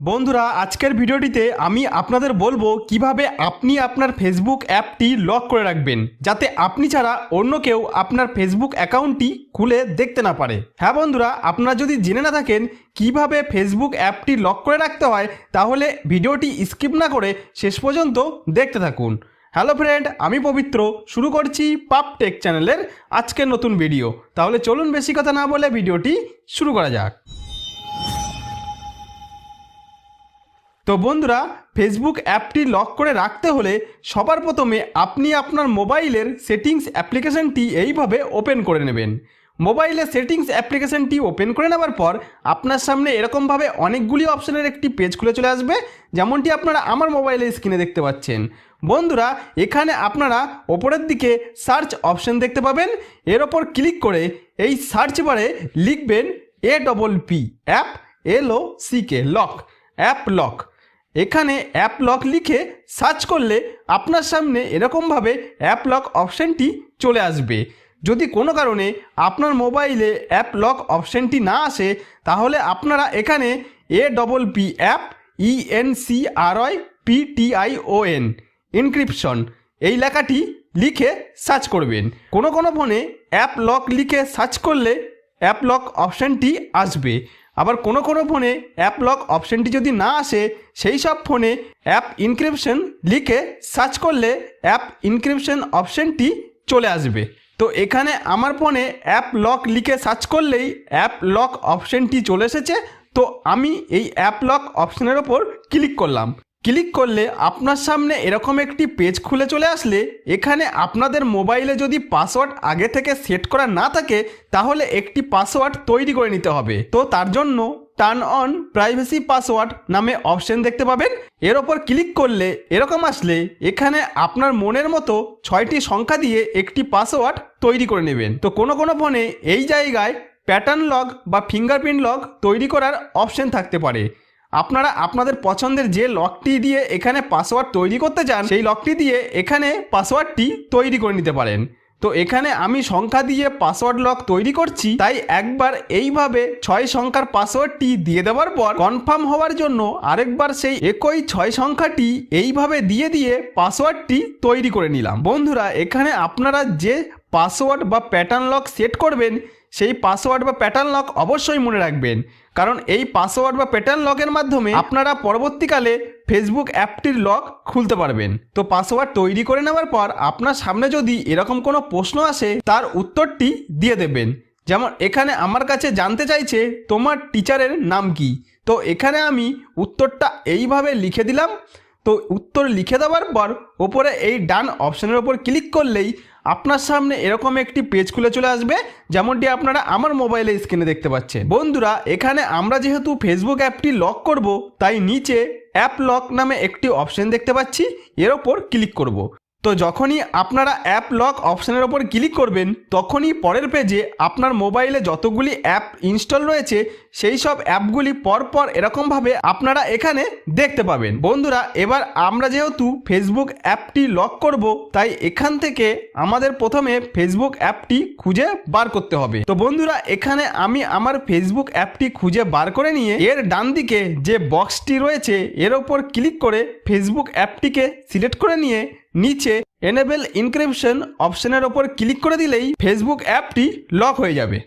বন্ধুরা, আজকের ভিডিওটিতে আমি আপনাদের বলব কীভাবে আপনি আপনার ফেসবুক অ্যাপটি লক করে রাখবেন, যাতে আপনি ছাড়া অন্য কেউ আপনার ফেসবুক অ্যাকাউন্টটি খুলে দেখতে না পারে। হ্যাঁ বন্ধুরা, আপনারা যদি জেনে না থাকেন কীভাবে ফেসবুক অ্যাপটি লক করে রাখতে হয়, তাহলে ভিডিওটি স্কিপ না করে শেষ পর্যন্ত দেখতে থাকুন। হ্যালো ফ্রেন্ড আমি পবিত্র, শুরু করছি পাপ টেক চ্যানেলের আজকের নতুন ভিডিও। তাহলে চলুন বেশি কথা না বলে ভিডিওটি শুরু করা যাক। তো বন্ধুরা ফেসবুক অ্যাপটি লক করে রাখতে হলে সবার প্রথমে আপনি আপনার মোবাইলের সেটিংস অ্যাপ্লিকেশনটি এইভাবে ওপেন করে নেবেন। মোবাইলে সেটিংস অ্যাপ্লিকেশনটি ওপেন করে নেওয়ার পর আপনার সামনে এরকমভাবে অনেকগুলি অপশনের একটি পেজ খুলে চলে আসবে, যেমনটি আপনারা আমার মোবাইলের স্ক্রিনে দেখতে পাচ্ছেন। বন্ধুরা, এখানে আপনারা ওপরের দিকে সার্চ অপশন দেখতে পাবেন। এর ওপর ক্লিক করে এই সার্চ বারে লিখবেন A double P app L O C K lock app lock. এখানে অ্যাপ লক লিখে সার্চ করলে আপনার সামনে এরকমভাবে অ্যাপ লক অপশানটি চলে আসবে। যদি কোনো কারণে আপনার মোবাইলে অ্যাপ লক অপশানটি না আসে, তাহলে আপনারা এখানে A double P app E N C R Y P T I O N encryption এই লেখাটি লিখে সার্চ করবেন। কোনো কোনো ফোনে অ্যাপ লক লিখে সার্চ করলে অ্যাপ লক অপশানটি আসবে। আবার কোনো কোনো ফোনে অ্যাপ লক অপশানটি যদি না আসে, সেই সব ফোনে অ্যাপ ইনক্রিপশন লিখে সার্চ করলে অ্যাপ ইনক্রিপশন অপশনটি চলে আসবে। তো এখানে আমার ফোনে অ্যাপ লক লিখে সার্চ করলেই অ্যাপ লক অপশনটি চলে এসেছে। তো আমি এই অ্যাপ লক অপশানের ওপর ক্লিক করলাম। ক্লিক করলে আপনার সামনে এরকম একটি পেজ খুলে চলে আসলে এখানে আপনাদের মোবাইলে যদি পাসওয়ার্ড আগে থেকে সেট করা না থাকে, তাহলে একটি পাসওয়ার্ড তৈরি করে নিতে হবে। তো তার জন্য টার্ন অন প্রাইভেসি পাসওয়ার্ড নামে অপশন দেখতে পাবেন। এর ওপর ক্লিক করলে এরকম আসলে এখানে আপনার মনের মতো ছয়টি সংখ্যা দিয়ে একটি পাসওয়ার্ড তৈরি করে নেবেন। তো কোনো কোনো ফোনে এই জায়গায় প্যাটার্ন লক বা ফিঙ্গারপ্রিন্ট লক তৈরি করার অপশন থাকতে পারে। আপনারা আপনাদের পছন্দের যে লকটি দিয়ে এখানে পাসওয়ার্ড তৈরি করতে চান, সেই লকটি দিয়ে এখানে পাসওয়ার্ডটি তৈরি করে নিতে পারেন। তো এখানে আমি সংখ্যা দিয়ে পাসওয়ার্ড লক তৈরি করছি, তাই একবার এইভাবে ছয় সংখ্যার পাসওয়ার্ডটি দিয়ে দেওয়ার পর কনফার্ম হওয়ার জন্য আরেকবার সেই একই ছয় সংখ্যাটি এইভাবে দিয়ে দিয়ে পাসওয়ার্ডটি তৈরি করে নিলাম। বন্ধুরা, এখানে আপনারা যে পাসওয়ার্ড বা প্যাটার্ন লক সেট করবেন সেই পাসওয়ার্ড বা প্যাটার্ন লক অবশ্যই মনে রাখবেন। কারণ এই পাসওয়ার্ড বা প্যাটার্ন লকের মাধ্যমে আপনারা পরবর্তীকালে ফেসবুক অ্যাপটির লক খুলতে পারবেন। তো পাসওয়ার্ড তৈরি করে নেওয়ার পর আপনার সামনে যদি এরকম কোনো প্রশ্ন আসে, তার উত্তরটি দিয়ে দেবেন। যেমন, এখানে আমার কাছে জানতে চাইছে তোমার টিচারের নাম কি? তো এখানে আমি উত্তরটা এইভাবে লিখে দিলাম। তো উত্তর লিখে দেওয়ার পর ওপরে এই ডান অপশানের ওপর ক্লিক করলেই আপনার সামনে এরকম একটি পেজ খুলে চলে আসবে, যেমনটি আপনারা আমার মোবাইলে স্ক্রিনে দেখতে পাচ্ছেন। বন্ধুরা, এখানে আমরা যেহেতু ফেসবুক অ্যাপটি লক করব, তাই নিচে অ্যাপ লক নামে একটি অপশন দেখতে পাচ্ছি, এর ওপর ক্লিক করব। তো যখনই আপনারা অ্যাপ লক অপশানের ওপর ক্লিক করবেন, তখনই পরের পেজে আপনার মোবাইলে যতগুলি অ্যাপ ইনস্টল রয়েছে, সেই সব অ্যাপগুলি পরপর এরকমভাবে আপনারা এখানে দেখতে পাবেন। বন্ধুরা, এবার আমরা যেহেতু ফেসবুক অ্যাপটি লক করব, তাই এখান থেকে আমাদের প্রথমে ফেসবুক অ্যাপটি খুঁজে বার করতে হবে। তো বন্ধুরা, এখানে আমি আমার ফেসবুক অ্যাপটি খুঁজে বার করে নিয়ে, এর ডান দিকে যে বক্সটি রয়েছে, এর ওপর ক্লিক করে ফেসবুক অ্যাপটিকে সিলেক্ট করে নিয়ে নিচে এনেবেল ইনক্রিপশন অপশনের ওপর ক্লিক করে দিলেই ফেসবুক অ্যাপটি লক হয়ে যাবে।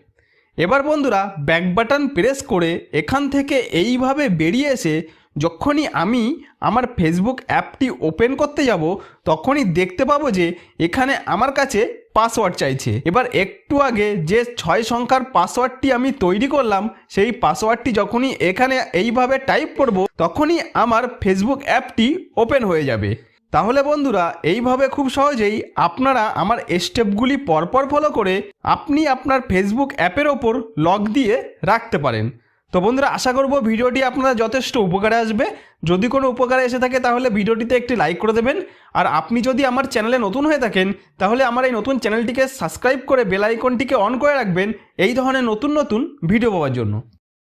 এবার বন্ধুরা ব্যাক বাটন প্রেস করে এখান থেকে এইভাবে বেরিয়ে এসে যখনই আমি আমার ফেসবুক অ্যাপটি ওপেন করতে যাব, তখনই দেখতে পাবো যে এখানে আমার কাছে পাসওয়ার্ড চাইছে। এবার একটু আগে যে ছয় সংখ্যার পাসওয়ার্ডটি আমি তৈরি করলাম, সেই পাসওয়ার্ডটি যখনই এখানে এইভাবে টাইপ করব, তখনই আমার ফেসবুক অ্যাপটি ওপেন হয়ে যাবে। তাহলে বন্ধুরা, এইভাবে খুব সহজেই আপনারা আমার স্টেপগুলি পরপর ফলো করে আপনি আপনার ফেসবুক অ্যাপের ওপর লগ দিয়ে রাখতে পারেন। তো বন্ধুরা, আশা করব ভিডিওটি আপনারা যথেষ্ট উপকারে আসবে। যদি কোনো উপকারে এসে থাকে, তাহলে ভিডিওটিতে একটি লাইক করে দেবেন। আর আপনি যদি আমার চ্যানেলে নতুন হয়ে থাকেন, তাহলে আমার এই নতুন চ্যানেলটিকে সাবস্ক্রাইব করে বেল আইকনটিকে অন করে রাখবেন। এই ধরনের নতুন নতুন ভিডিও পাওয়ার জন্য।